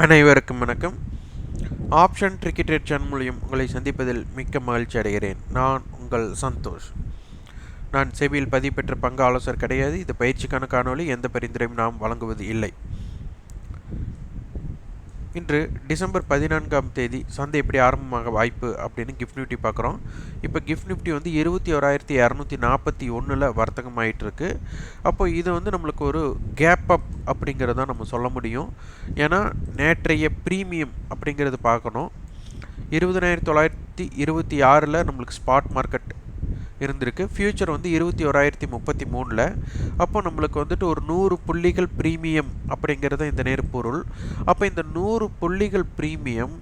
அனைவருக்கும் வணக்கம். Option cricket channel மூலியம் உங்களை சந்திப்பதில் மிக்க மகிழ்ச்சி அடைகிறேன். நான் உங்கள் சந்தோஷ். நான் செவியில் பதிவு பெற்ற பங்கு ஆலோசகர் கிடையாது. இது பயிற்சிக்கான காணொளி. எந்த பரிந்துரையும் நாம் வழங்குவது இல்லை. இன்று டிசம்பர் பதினான்காம் தேதி சந்தை எப்படி ஆரம்பமாக வாய்ப்பு அப்படின்னு கிஃப்ட் நிஃப்டி பார்க்குறோம். இப்போ கிஃப்ட் நிஃப்டி வந்து இருபத்தி ஓராயிரத்தி இரநூத்தி நாற்பத்தி ஒன்றில் வர்த்தகம் ஆகிட்டுருக்கு அப்போ இது வந்து நம்மளுக்கு ஒரு கேப் அப் அப்படிங்கிறத நம்ம சொல்ல முடியும். ஏன்னா நேற்றைய ப்ரீமியம் அப்படிங்கிறது பார்க்கணும். இருபதனாயிரத்தி தொள்ளாயிரத்தி இருபத்தி ஆறில் நம்மளுக்கு ஸ்பாட் மார்க்கெட் இருந்திருக்கு. ஃப்யூச்சர் வந்து இருபத்தி ஓராயிரத்தி முப்பத்தி மூணில். அப்போ நம்மளுக்கு வந்துட்டு ஒரு நூறு புள்ளிகள் ப்ரீமியம் அப்படிங்கிறது இந்த நேர்பொருள். அப்போ இந்த நூறு புள்ளிகள் ப்ரீமியம்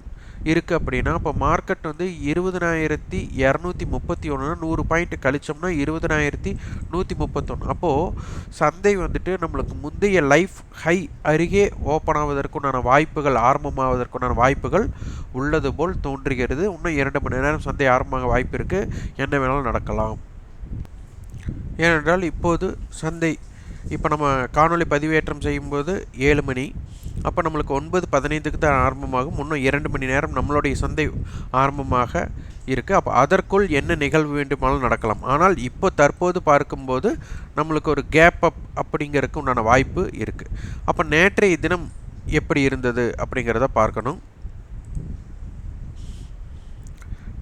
இருக்குது அப்படின்னா இப்போ மார்க்கெட் வந்து இருபதனாயிரத்தி இரநூத்தி முப்பத்தி ஒன்றுனா நூறு பாயிண்ட் கழிச்சோம்னா இருபதனாயிரத்தி நூற்றி முப்பத்தொன்று அப்போது சந்தை வந்துட்டு நம்மளுக்கு முந்தைய லைஃப் ஹை அருகே ஓப்பன் ஆவதற்குண்டான வாய்ப்புகள் ஆரம்பமாவதற்குண்டான வாய்ப்புகள் உள்ளது போல் தோன்றுகிறது. இன்னும் இரண்டு மணி நேரம் சந்தை ஆரம்பமாக வாய்ப்பு இருக்குது என்ன வேணாலும் நடக்கலாம். ஏனென்றால் இப்போது சந்தை இப்போ நம்ம காணொளி பதிவேற்றம் செய்யும்போது ஏழு மணி அப்போ நம்மளுக்கு ஒன்பது பதினைந்துக்கு தான் ஆரம்பமாகும். இன்னும் இரண்டு மணி நேரம் நம்மளுடைய சந்தை ஆரம்பமாக இருக்குது அப்போ அதற்குள் என்ன நிகழ்வு வேண்டுமானாலும் நடக்கலாம். ஆனால் இப்போ தற்போது பார்க்கும்போது நம்மளுக்கு ஒரு கேப் அப் அப்படிங்கிறதுக்கு உண்டான வாய்ப்பு இருக்குது அப்போ நேற்றைய தினம் எப்படி இருந்தது அப்படிங்கிறத பார்க்கணும்.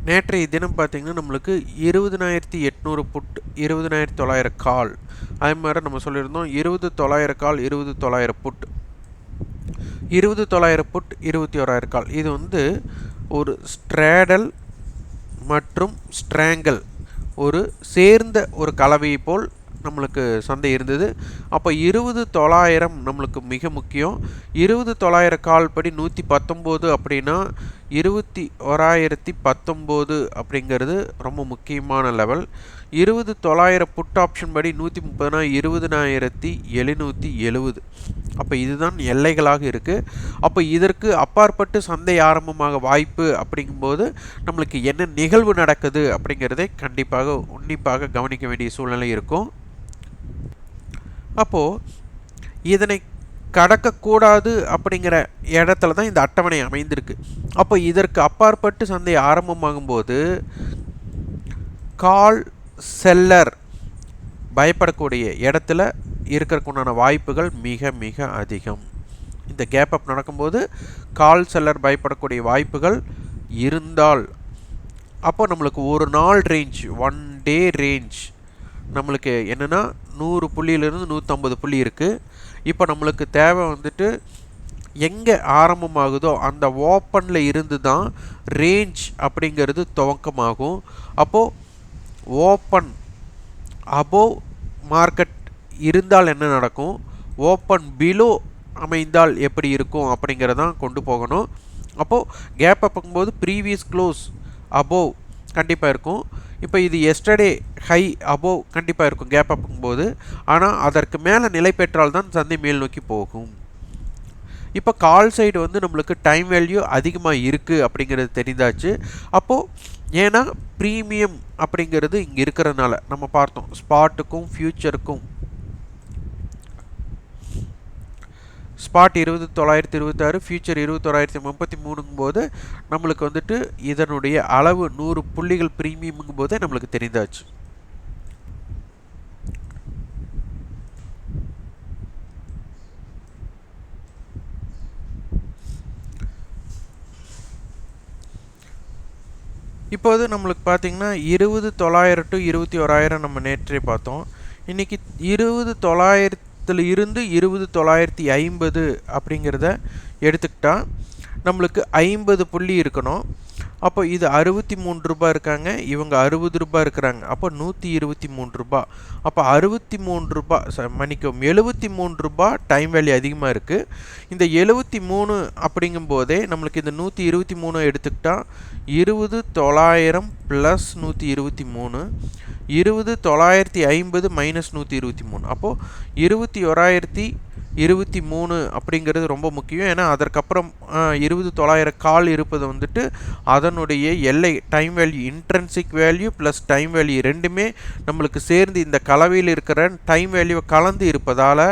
நேற்றைய தினம் பார்த்திங்கன்னா நம்மளுக்கு இருபதனாயிரத்தி எட்நூறு புட் இருபதனாயிரத்தி தொள்ளாயிரம் கால். அதே மாதிரி நம்ம சொல்லியிருந்தோம் இருபது தொள்ளாயிரம் கால் இருபது தொள்ளாயிரம் புட். இருபது தொள்ளாயிரம் புட் இருபத்தி ஓராயிரம் கால். இது வந்து ஒரு ஸ்ட்ரேடல் மற்றும் ஸ்ட்ராங்கல் ஒரு சேர்ந்த ஒரு கலவையை போல் நம்மளுக்கு சந்தை இருந்தது. அப்போ இருபது தொள்ளாயிரம் நம்மளுக்கு மிக முக்கியம். இருபது தொள்ளாயிரம் கால் படி நூற்றி பத்தொம்போது அப்படின்னா இருபத்தி ஓராயிரத்தி பத்தொம்போது அப்படிங்கிறது ரொம்ப முக்கியமான லெவல் இருபது தொள்ளாயிரம் புட் ஆப்ஷன் படி நூற்றி முப்பதுனா இருபதுனாயிரத்தி எழுநூற்றி எழுபது. அப்போ இதுதான் எல்லைகளாக இருக்குது அப்போ இதற்கு அப்பாற்பட்டு சந்தை ஆரம்பமாக வாய்ப்பு அப்படிங்கும்போது நம்மளுக்கு என்ன நிகழ்வு நடக்குது அப்படிங்கிறதை கண்டிப்பாக உன்னிப்பாக கவனிக்க வேண்டிய சூழ்நிலை இருக்கும். அப்போது இதனை கடக்கக்கூடாது அப்படிங்கிற இடத்துல தான் இந்த அட்டவணை அமைந்திருக்கு. அப்போ இதற்கு அப்பாற்பட்டு சந்தை ஆரம்பமாகும்போது கால் செல்லர் பயப்படக்கூடிய இடத்துல இருக்கிறக்குண்டான வாய்ப்புகள் மிக மிக அதிகம். இந்த கேப் அப் நடக்கும்போது கால் செல்லர் பயப்படக்கூடிய வாய்ப்புகள் இருந்தால் அப்போ நம்மளுக்கு ஒரு நாள் ரேஞ்ச் ஒன் டே ரேஞ்ச் நம்மளுக்கு என்னென்னா நூறு புள்ளியிலிருந்து நூற்றம்பது புள்ளி இருக்குது இப்போ நம்மளுக்கு தேவை வந்துட்டு எங்கே ஆரம்பமாகுதோ அந்த ஓப்பனில் இருந்து தான் ரேஞ்ச் அப்படிங்கிறது துவக்கமாகும். அப்போது ஓப்பன் அபோவ் மார்க்கெட் இருந்தால் என்ன நடக்கும்? ஓப்பன் பிலோ அமைந்தால் எப்படி இருக்கும்? அப்படிங்கிறதான் கொண்டு போகணும். அப்போது கேப் பார்க்கும்போது ப்ரீவியஸ் க்ளோஸ் அபோவ் கண்டிப்பாக இருக்கும். இப்போ இது எஸ்டர்டே ஹை அபோவ் கண்டிப்பாக இருக்கும் கேப் அப்புங்கும்போது ஆனால் அதற்கு மேலே நிலை பெற்றால் தான் சந்தை மேல் நோக்கி போகும். இப்போ கால் சைடு வந்து நம்மளுக்கு டைம் வேல்யூ அதிகமாக இருக்குது அப்படிங்கிறது தெரிந்தாச்சு. அப்போது ஏன்னா ப்ரீமியம் அப்படிங்கிறது இங்கே இருக்கிறதுனால நம்ம பார்த்தோம். ஸ்பாட்டுக்கும் ஃப்யூச்சருக்கும் ஸ்பாட் இருபது தொள்ளாயிரத்தி இருபத்தாறு ஃபியூச்சர் இருபது தொள்ளாயிரத்தி முப்பத்தி மூணுங்கும் போது நம்மளுக்கு வந்துட்டு இதனுடைய அளவு நூறு புள்ளிகள் ப்ரீமியமுங்கும் போது நம்மளுக்கு தெரிந்தாச்சு. இப்போது நம்மளுக்கு பார்த்திங்கன்னா இருபது தொள்ளாயிரம் டு இருபத்தி ஓராயிரம் நம்ம நேற்றே பார்த்தோம். இன்றைக்கி இருபது தொள்ளாயிரத்தி பத்தில் இருந்து இருபது தொள்ளாயிரத்தி ஐம்பது அப்படிங்கிறத எடுத்துக்கிட்டால் நம்மளுக்கு ஐம்பது புள்ளி இருக்கணும். அப்போ இது அறுபத்தி மூணு ரூபா இருக்காங்க இவங்க அறுபது ரூபாய் இருக்கிறாங்க. அப்போ நூற்றி இருபத்தி மூணு ரூபா அப்போ அறுபத்தி மூணு ரூபா மன்னிக்கும் எழுபத்தி மூணு ரூபா டைம் வேல்யூ அதிகமாக இருக்குது இந்த எழுபத்தி மூணு அப்படிங்கும்போதே நம்மளுக்கு இந்த நூற்றி இருபத்தி மூணு எடுத்துக்கிட்டால் இருபது தொள்ளாயிரம் ப்ளஸ் நூற்றி இருபத்தி மூணு இருபது தொள்ளாயிரத்தி ஐம்பது மைனஸ் நூற்றி இருபத்தி மூணு. அப்போது இருபத்தி ஓராயிரத்தி இருபத்தி மூணு அப்படிங்கிறது ரொம்ப முக்கியம். ஏன்னா அதற்கப்புறம் இருபது தொள்ளாயிரம் கால் இருப்பது வந்துட்டு அதனுடைய எல்லை time value intrinsic value plus time value ரெண்டுமே நம்மளுக்கு சேர்ந்து இந்த கலவையில் இருக்கிற டைம் வேல்யூவை கலந்து இருப்பதால்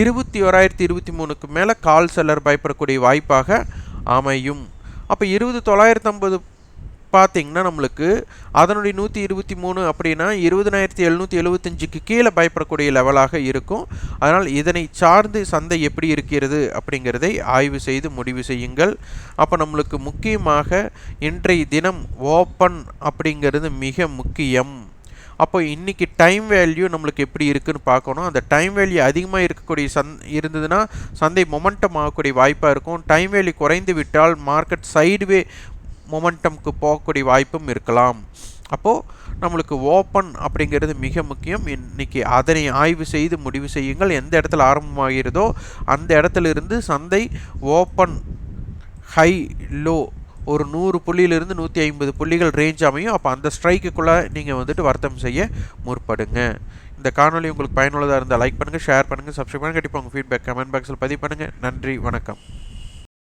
இருபத்தி ஓராயிரத்தி இருபத்தி மூணுக்கு மேலே கால் செல்லர் பயப்படக்கூடிய வாய்ப்பாக அமையும். அப்போ இருபது தொள்ளாயிரத்தி ஐம்பது பார்த்தீங்கன்னா நம்மளுக்கு அதனுடைய நூற்றி இருபத்தி மூணு அப்படின்னா இருபதனாயிரத்தி எழுநூற்றி எழுபத்தஞ்சுக்கு கீழே பயப்படக்கூடிய லெவலாக இருக்கும். அதனால் இதனை சார்ந்து சந்தை எப்படி இருக்கிறது அப்படிங்கிறதை ஆய்வு செய்து முடிவு செய்யுங்கள். அப்போ நம்மளுக்கு முக்கியமாக இன்றைய தினம் ஓப்பன் அப்படிங்கிறது மிக முக்கியம். அப்போ இன்றைக்கி டைம் வேல்யூ நம்மளுக்கு எப்படி இருக்குன்னு பார்க்கணும். அந்த டைம் வேல்யூ அதிகமாக இருக்கக்கூடிய சந் இருந்ததுன்னா சந்தை மொமெண்டம் ஆகக்கூடிய வாய்ப்பாக இருக்கும். டைம் வேல்யூ குறைந்து விட்டால் மார்க்கெட் சைடுவே மொமெண்டம்க்கு போகக்கூடிய வாய்ப்பும் இருக்கலாம். அப்போது நம்மளுக்கு ஓப்பன் அப்படிங்கிறது மிக முக்கியம். இன்றைக்கி அதனை ஆய்வு செய்து முடிவு செய்யுங்கள். எந்த இடத்துல ஆரம்பமாகிறதோ அந்த இடத்துல இருந்து சந்தை ஓப்பன் ஹை லோ ஒரு நூறு புள்ளியிலிருந்து நூற்றி ஐம்பது புள்ளிகள் ரேஞ்ச் அமையும். அப்போ அந்த ஸ்ட்ரைக்குள்ளே நீங்கள் வந்துட்டு வர்த்தம் செய்ய முற்படுங்க. இந்த காணொளி உங்களுக்கு பயனுள்ளதாக இருந்தால் லைக் பண்ணுங்கள் ஷேர் பண்ணுங்கள் சப்ஸ்கிரைப் பண்ணுங்கள் கண்டிப்பாக உங்கள் ஃபீட்பேக் கமெண்ட் பாக்ஸில் பதிவு பண்ணுங்கள் நன்றி வணக்கம்.